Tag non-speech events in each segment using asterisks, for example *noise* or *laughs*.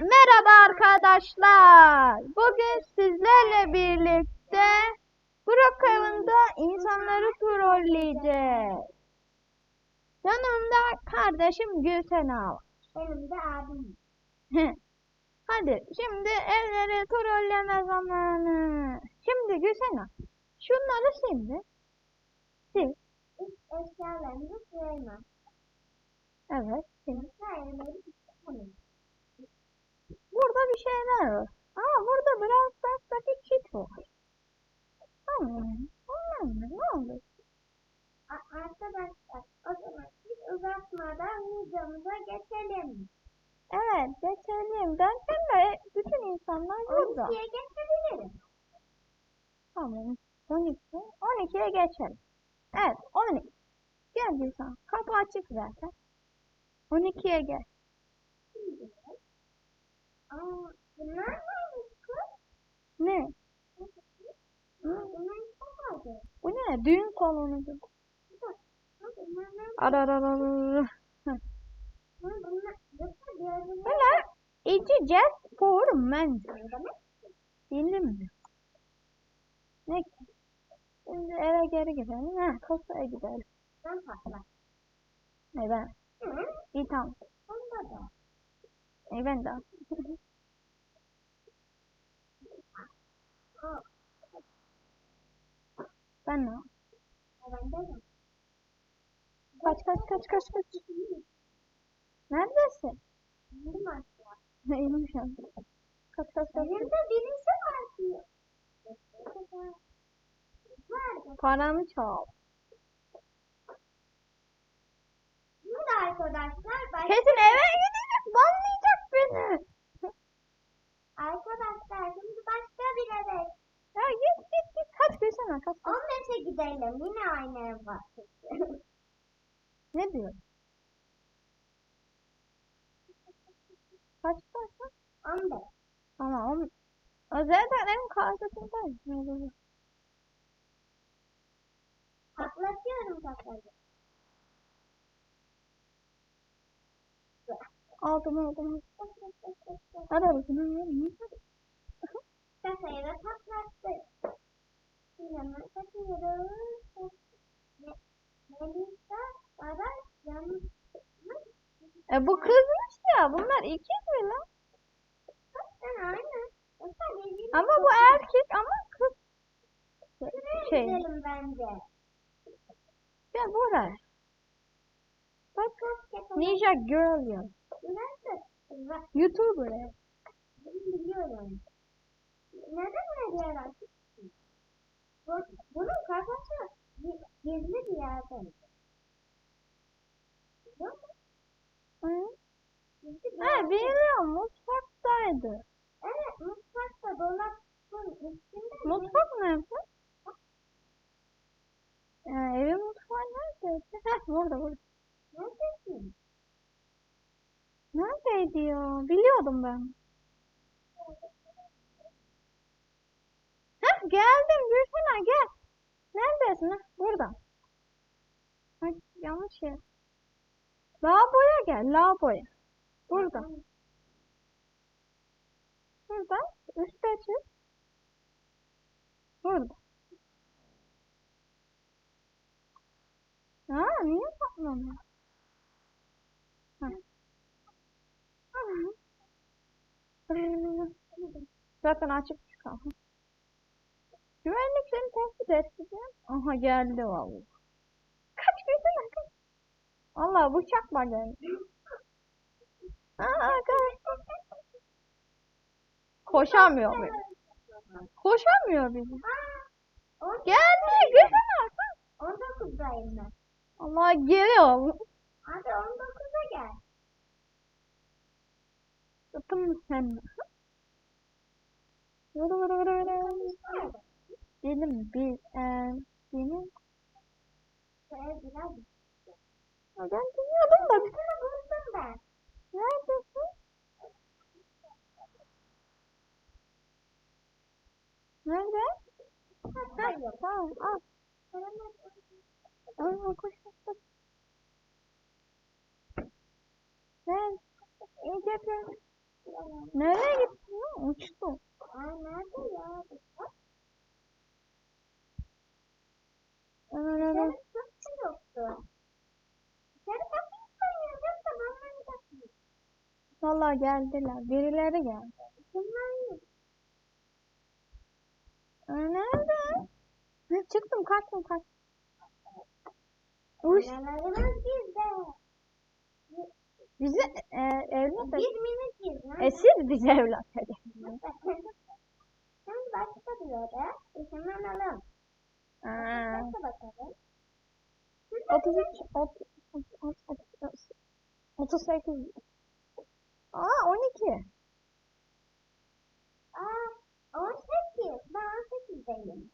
merhaba arkadaşlar. Bugün sizlerle birlikte Brookhaven'da insanları trolleyeceğiz. Yanımda kardeşim Gülsen var. De abim. *laughs* Hadi şimdi evleri trolleme zamanı. Şimdi Gülsen şunları şimdi. Sil. İlk eşyalarımızı sığırma. Evet. sil. Burada bir şeyler var. Aa burada biraz Stars'taki kit var. Tamam. Tamam. Ne oldu? Arkadaşlar o zaman biz uzatmadan videomuza geçelim. Evet geçelim. Derken de bütün insanlar burada. 12'ye geçebiliriz. Tamam. 12. 12'ye geçelim. Evet 12. Gel Gülsen. Kapı açık zaten. 12'ye gel. Şimdi. Aa, bunlar neymiş kız? Ne? Aa, Bunlar çok vardı. Bu ne? Düğün salonu? Ara ara ara ara. Bunlar içi just for men. Bildin mi? Ne? Şimdi eve geri gidelim. Ha, kasaya gidelim. Ben patlar. Ne ben? İyi tamam. İyi ben de. Ben ne? Kaç kaç kaç kaç kaç. Neredesin? Benim aşağı. Şu an. Kaç kaç kaç. Benim de birisi var. Nerede? Paramı çal. Şimdi arkadaşlar baş... Kesin eve gidecek. Banlayacak beni. Arkadaşlar şimdi başka bir eve. Ya git git git. Görsene kaç kaç. 15'e gidelim. Yine aynı ev var. Ne diyor? Kaç kaç kaç. 15. Ama o, o zaten en karşısındayım. Ne oluyor? Patlatıyorum patladı. Aldım aldım. Hadi hadi. Hadi. Kasayı da patlattık. Kaçıyoruz. Me- Melisa bana yanlış. E bu kızmış ya. Bunlar ikiz mi lan? Ama bu erkek ama kız. Şey. Gel buraya. Bak. Ninja. Girl ya. YouTuber biliyorum. Neden öyle yalan? Bu, bunun kafası gi- gizli bir yerde. Biliyor musun? Hı? Yerde. biliyorum mutfaktaydı. Evet, mutfakta dolapın üstünde. Mutfak nerede? Ya, evin mutfağı neredeydi? *laughs* Heh burada burada. Neredesin? Neredeydi ya? Biliyordum ben. Heh geldim Gülsene gel. Neredesin? Heh, burada. Ay, yanlış yer. Lavaboya gel lavaboya. Burada. Burada. Üstte çık. Burada. Ha niye patlamıyor? Ha. Zaten açık çıkan. Güvenlik seni tespit etti diye. Aha geldi vallahi. Kaç gözüne kaç. Allah bıçakla geldi. Aa, kaç. Koşamıyor bile. Koşamıyor on- Geldi gözüne kaç. 19'dayım ben. Allah geliyor. Hadi 19'a gel. Tutun mu sen? Vuru vuru vuru vuru. Benim bir e, benim ben bilmiyordum da Bunu buldum ben. neredesin? Nerede? Ha. Tamam al. Al, koş koş koş. Ben yapıyorum. ya. Nereye gittin? Uçtu. Aa nerede ya? Çok da yoktu. Seni kapıyı koyuyordum da bana bakmıyor. Vallahi geldiler. Birileri geldi. Bunlar yok. Nerede? Ha, çıktım kaçtım kaçtım. Uş. Analarımız bizde. Bizi e, evlat Bir minik biz lan. Esir bizi evlat dedi. *laughs* Sen başka bir yere ışınlanalım. Aa, bakalım. 33, 30, 30, 38. Aa 12. Aa 18. Ben 18'deyim.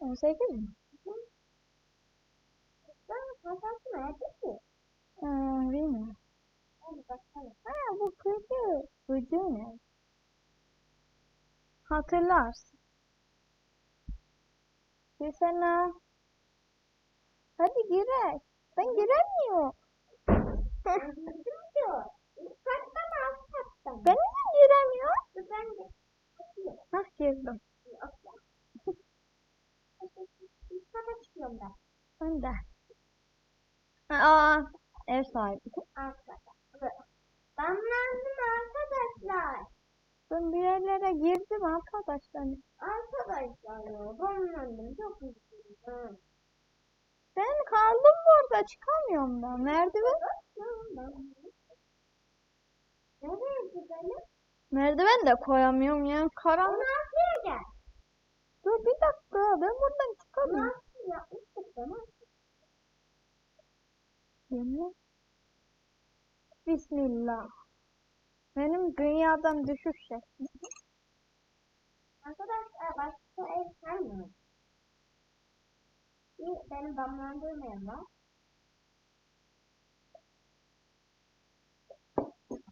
18 mi? Ben kasası nerede ki? Aa, bilmiyorum. Hadi bakalım. Ha bu kızı. Gıcı ne? Hatırlarsın. Girsene. Hadi girek. Ben giremiyorum. Ben girdim diyor. Üst katta mı alt katta mı? Ben niye giremiyorum? Dur ben de. Bakıyorum. Hah girdim. Yok ya. Üst kata çıkıyorum ben. Ben de. Aa, ev sahibi. Alt kata. Dur. Damlandım arkadaşlar. Ben bir yerlere girdim arkadaşlar. Arkadaşlar ya damlandım. Çok üzüldüm. Ben kaldım burada çıkamıyorum ben. Merdiven. Nereye gidelim? Merdiven de koyamıyorum ya. Karanlık. 16'ya gel. Dur bir dakika. Ben buradan çıkamıyorum. 16 yapmıştık? Yemin. Bismillah. Benim dünyadan düşüş şekli. Arkadaşlar başka ev saymıyor. Bir benim damlandığım ev var.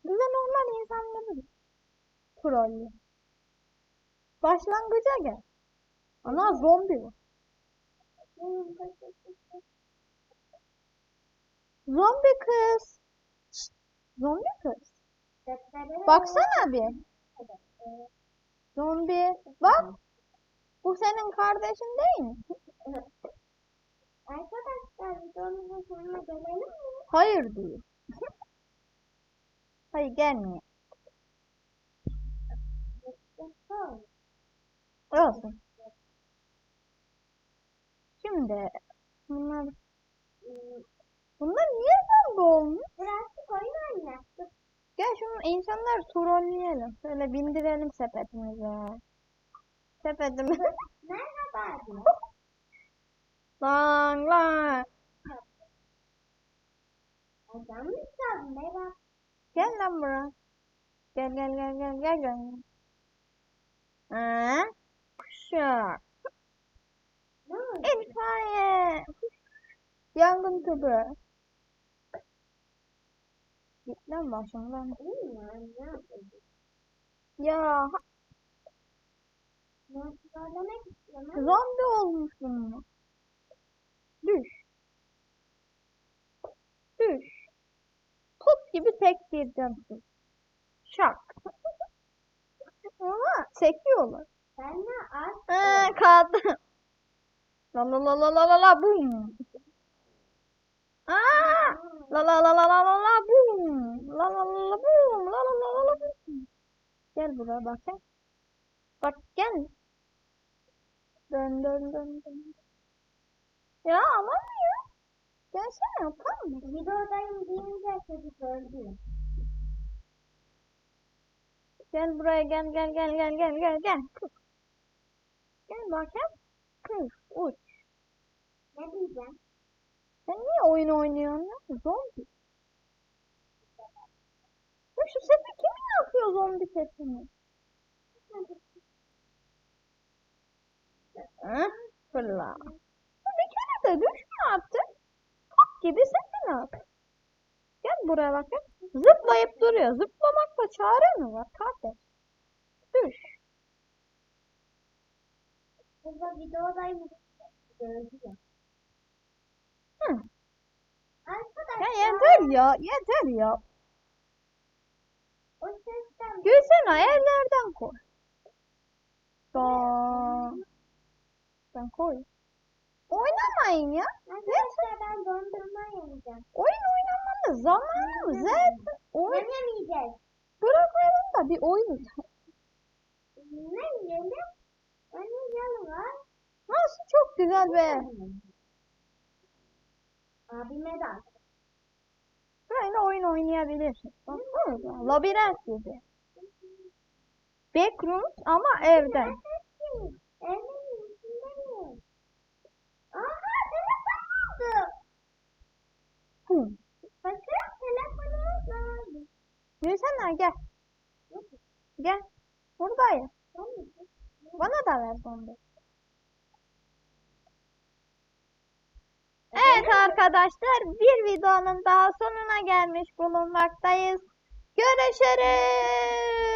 Bize normal insanları trollü. Başlangıca gel. Ana zombi kaçırtısı. Zombi kız. Zombi kız. Baksana bir. Zombi. Bak. Bu senin kardeşin değil mi? Arkadaşlar videomuzun sonuna gelelim mi? Hayır diyor. *laughs* Hayır gelmiyor. Olsun. Şimdi bunlar bunlar niye zombi olmuş? Birazcık oyun oynattık. Gel şunu insanları trolleyelim. Şöyle bindirelim sepetimize. Sepetimize. Merhaba diyor. lan lan. Da merhaba. Gel lan buraya. Gel gel gel gel gel gel. Ha? Kuşak. İtfaiye. Yangın tüpü. Git lan başımdan. Bilmiyorum ne yapayım. Ya Ne söylemek istiyorum zombi olmuş bunun. Düş. Düş. Top gibi tek gireceğim siz. Şak. Ama sekiyorlar. ben de az Ha, kaldı. La la la la la la la bum. Aa! La la la la la la la bum. La la la la bum. La la la la la bum. Gel buraya bak sen. Bak gel. Dön dön dön dön. Ya alamıyor. Gelsene yapar mı? videodayım deyince çocuk öldü. Gel buraya gel gel gel gel gel gel gel. Kız. Gel bakayım. Kız uç. Ne diyeceğim? Sen niye oyun oynuyorsun? Zombi. Ya şu sesi kim yapıyor zombi sesini? Hı? Fırla. Bir kere de düşme artık. Top gibi sesini at. Gel buraya bak. Zıplayıp duruyor. Zıplamakla çare mi var kardeş? Düş. Burada ya. Hı. Arkadaşlar Ya yeter ya. Yeter ya. o Evlerden koy. Aa, Ben koy. Oynamayın ya. Arkadaşlar ben dondurma yiyeceğim. Oyun oynamanın zamanı? Zaten oyun yemeyeceğiz? bırakmayalım da bir oyun. Ne yiyelim? Yanı var. Nasıl çok güzel be. Abime de. Böyle oyun oynayabilirsin. Baksana labirent gibi. Backrooms ama evde. Evin içinde mi? Aha telefon oldu. Hı. Gülsene gel. Gel. Buradayım. Bana da ver dondurma. Evet arkadaşlar bir videonun daha sonuna gelmiş bulunmaktayız. Görüşürüz.